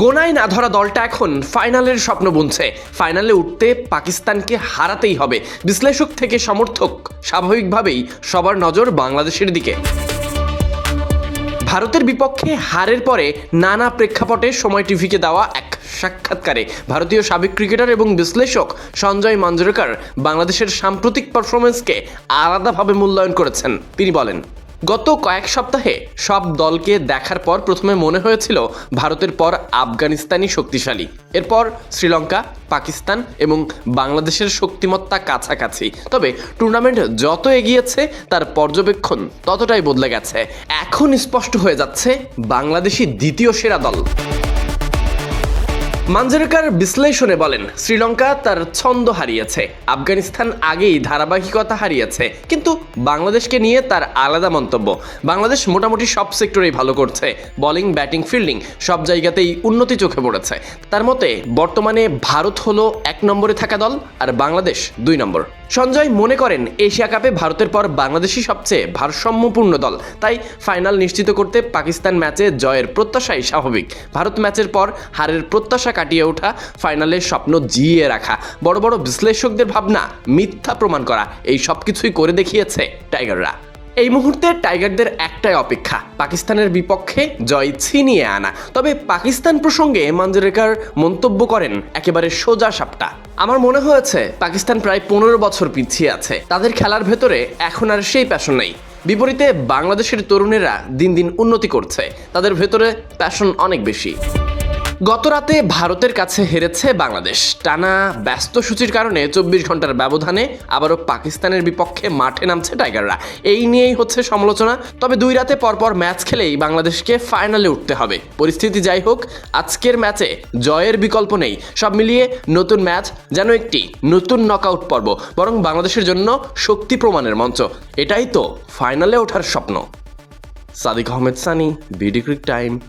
গোনায় না ধরা দলটা এখন ফাইনালের স্বপ্ন বুনছে। ফাইনালে উঠতে পাকিস্তানকে হারাতেই হবে। বিশ্লেষক থেকে সমর্থক স্বাভাবিকভাবেই সবার নজর বাংলাদেশের দিকে। ভারতের বিপক্ষে হারের পরে নানা প্রেক্ষাপটে সময় টিভিকে দেওয়া এক সাক্ষাৎকারে ভারতীয় সাবেক ক্রিকেটার এবং বিশ্লেষক সঞ্জয় মঞ্জরেকর বাংলাদেশের সাম্প্রতিক পারফরমেন্সকে আলাদাভাবে মূল্যায়ন করেছেন। তিনি বলেন গত কয়েক সপ্তাহে সব দলকে দেখার পর প্রথমে মনে হয়েছিল ভারতের পর আফগানিস্তানই শক্তিশালী। এরপর শ্রীলঙ্কা, পাকিস্তান এবং বাংলাদেশের শক্তিমত্তা কাছাকাছি। তবে টুর্নামেন্ট যত এগিয়েছে, তার পর্যবেক্ষণ ততটাই বদলে গেছে। এখন স্পষ্ট হয়ে যাচ্ছে বাংলাদেশি দ্বিতীয় সেরা দল। মানজারেকার বিশ্লেষণে বলেন, শ্রীলঙ্কা তার ছন্দ হারিয়েছে। আফগানিস্তান আগেই ধারাবাহিকতা হারিয়েছে। কিন্তু বাংলাদেশকে নিয়ে তার আলাদা মন্তব্য। বাংলাদেশ মোটামুটি সব সেক্টরেই ভালো করছে। বোলিং, ব্যাটিং, ফিল্ডিং সব জায়গাতেই উন্নতি চোখে পড়েছে। তার মতে, বর্তমানে ভারত হলো এক নম্বরে থাকা দল আর বাংলাদেশ দুই নম্বর। সঞ্জয় মনে করেন এশিয়া কাপে ভারতের পর বাংলাদেশই সবচেয়ে ভারসাম্যপূর্ণ দল। তাই ফাইনাল নিশ্চিত করতে পাকিস্তান ম্যাচে জয়ের প্রত্যাশাই স্বাভাবিক। ভারত ম্যাচের পর হারের প্রত্যাশা কাটিয়ে ওঠা, ফাইনালের স্বপ্ন জিয়ে রাখা। বড় বড় বিশ্লেষকদের ভাবনা মিথ্যা প্রমাণ করা, এই সব কিছুই করে দেখিয়েছে টাইগাররা। এই মুহূর্তে টাইগারদের একটাই অপেক্ষা, পাকিস্তানের বিপক্ষে জয় ছিনিয়ে আনা। তবে পাকিস্তান প্রসঙ্গে মানজরেকার মন্তব্য করেন, একেবারে সোজা সাপটা। আমার মনে হয়েছে, পাকিস্তান প্রায় পনেরো বছর পিছিয়ে আছে। তাদের খেলার ভেতরে এখন আর সেই প্যাশন নেই। বিপরীতে বাংলাদেশের তরুণেরা দিন দিন উন্নতি করছে। তাদের ভেতরে প্যাশন অনেক বেশি। গত রাতে ভারতের কাছে হেরেছে বাংলাদেশ। টানা ব্যস্ত সূচির কারণে চব্বিশ ঘণ্টার ব্যবধানে আবারও পাকিস্তানের বিপক্ষে মাঠে নামছে টাইগাররা। এই নিয়েই হচ্ছে সমালোচনা। তবে দুই রাতে পরপর ম্যাচ খেলেই বাংলাদেশকে ফাইনালে উঠতে হবে। পরিস্থিতি যাই হোক, আজকের ম্যাচে জয়ের বিকল্প নেই। সব মিলিয়ে নতুন ম্যাচ যেন একটি নতুন নকআউট পর্ব, বরং বাংলাদেশের জন্য শক্তি প্রমাণের মঞ্চ। এটাই তো ফাইনালে ওঠার স্বপ্ন। Sadik Ahmed Sunny, BD Cric Time.